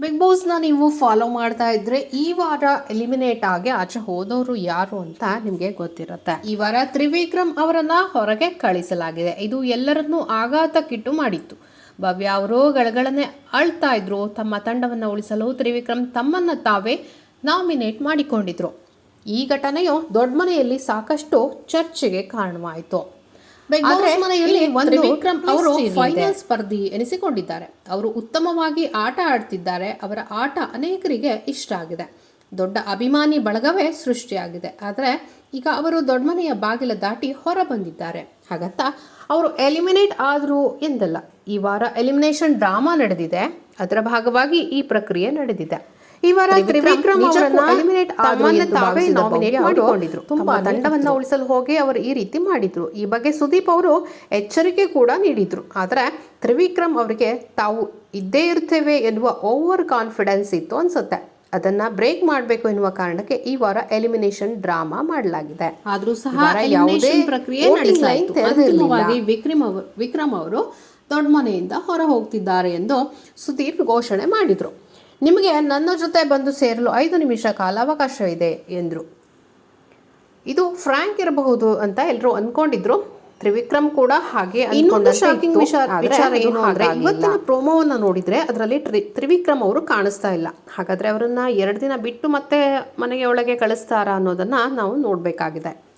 Big ಬಾಸ್ನ ನೀವು follow ಮಾಡ್ತಾ ಇದ್ರೆ ಈ ವಾರ ಎಲಿಮಿನೇಟ್ ಆಗಿ ಆಚೆ ಹೋದವರು ಯಾರು ಅಂತ ನಿಮಗೆ ಗೊತ್ತಿರುತ್ತೆ. ಈ ವಾರ ತ್ರಿವಿಕ್ರಮ್ ಅವರನ್ನ ಹೊರಗೆ ಕಳಿಸಲಾಗಿದೆ. ಇದು ಎಲ್ಲರನ್ನೂ ಆಘಾತಕ್ಕಿಟ್ಟು ಮಾಡಿತ್ತು. ಭವ್ಯ ಅವರು ಗಳಗಳನ್ನೇ ಅಳ್ತಾ ಇದ್ರು. ತಮ್ಮ ತಂಡವನ್ನು ಉಳಿಸಲು ತ್ರಿವಿಕ್ರಮ್ ತಮ್ಮನ್ನ ತಾವೇ ನಾಮಿನೇಟ್ ಮಾಡಿಕೊಂಡಿದ್ರು. ಈ ಘಟನೆಯು ದೊಡ್ಡ ಮನೆಯಲ್ಲಿ ಸಾಕಷ್ಟು ಚರ್ಚೆಗೆ ಕಾರಣವಾಯಿತು. ಅವರು ಫೈನಲ್ ಸ್ಪರ್ಧಿ ಎನಿಸಿಕೊಂಡಿದ್ದಾರೆ. ಅವರು ಉತ್ತಮವಾಗಿ ಆಟ ಆಡ್ತಿದ್ದಾರೆ. ಅವರ ಆಟ ಅನೇಕರಿಗೆ ಇಷ್ಟ ಆಗಿದೆ. ದೊಡ್ಡ ಅಭಿಮಾನಿ ಬಳಗವೇ ಸೃಷ್ಟಿಯಾಗಿದೆ. ಆದರೆ ಈಗ ಅವರು ದೊಡ್ಡ ಮನೆಯ ಬಾಗಿಲ ದಾಟಿ ಹೊರ ಬಂದಿದ್ದಾರೆ ಹಾಗಂತ ಅವರು ಎಲಿಮಿನೇಟ್ ಆದರು ಎಂದಲ್ಲ ಈ ವಾರ ಎಲಿಮಿನೇಷನ್ ಡ್ರಾಮಾ ನಡೆದಿದೆ. ಅದರ ಭಾಗವಾಗಿ ಈ ಪ್ರಕ್ರಿಯೆ ನಡೆದಿದೆ. ಈ ವಾರ ತ್ರಿವಿಕ್ರಮ್ ಎಲಿಮಿನೇಟ್ ತಾವೇ ನಾಮಿನೇಟ್ ಮಾಡಿಕೊಂಡಿದ್ರು ತುಂಬಾ ತಂಡವನ್ನ ಉಳಿಸಲು ಹೋಗಿ ಅವರು ಈ ರೀತಿ ಮಾಡಿದ್ರು. ಈ ಬಗ್ಗೆ ಸುದೀಪ್ ಅವರು ಎಚ್ಚರಿಕೆ ಕೂಡ ನೀಡಿದ್ರು. ಆದರೆ ತ್ರಿವಿಕ್ರಮ್ ಅವರಿಗೆ ತಾವು ಇದ್ದೇ ಇರ್ತೇವೆ ಎನ್ನುವ ಓವರ್ ಕಾನ್ಫಿಡೆನ್ಸ್ ಇತ್ತು ಅನ್ಸುತ್ತೆ. ಅದನ್ನ ಬ್ರೇಕ್ ಮಾಡಬೇಕು ಎನ್ನುವ ಕಾರಣಕ್ಕೆ ಈ ವಾರ ಎಲಿಮಿನೇಷನ್ ಡ್ರಾಮಾ ಮಾಡಲಾಗಿದೆ. ಆದ್ರೂ ಸಹ ಯಾವುದೇ ಪ್ರಕ್ರಿಯೆ ವಿಕ್ರಮ್ ಅವರು ವಿಕ್ರಮ್ ಅವರು ದೊಡ್ಡ ಮನೆಯಿಂದ ಹೊರ ಹೋಗ್ತಿದ್ದಾರೆ ಎಂದು ಸುದೀಪ್ ಘೋಷಣೆ ಮಾಡಿದ್ರು. ನಿಮಗೆ ನನ್ನ ಜೊತೆ ಬಂದು ಸೇರಲು ಐದು ನಿಮಿಷ ಕಾಲಾವಕಾಶವಿದೆ ಎಂದರು. ಇದು ಫ್ರಾಂಕ್ ಇರಬಹುದು ಅಂತ ಎಲ್ಲರೂ ಅನ್ಕೊಂಡಿದ್ರು. ತ್ರಿವಿಕ್ರಮ್ ಕೂಡ ಹಾಗೆ ಇನ್ನೊಂದು ಶಾಕಿಂಗ್ ವಿಚಾರ ಏನು ಅಂದ್ರೆ ಇವತ್ತಿನ ಪ್ರೋಮೋವನ್ನು ನೋಡಿದ್ರೆ ಅದರಲ್ಲಿ ತ್ರಿವಿಕ್ರಮ್ ಅವರು ಕಾಣಿಸ್ತಾ ಇಲ್ಲ. ಹಾಗಾದ್ರೆ ಅವರನ್ನ ಎರಡು ದಿನ ಬಿಟ್ಟು ಮತ್ತೆ ಮನೆಗೆ ಒಳಗೆ ಕಳಿಸ್ತಾರಾ ಅನ್ನೋದನ್ನ ನಾವು ನೋಡ್ಬೇಕಾಗಿದೆ.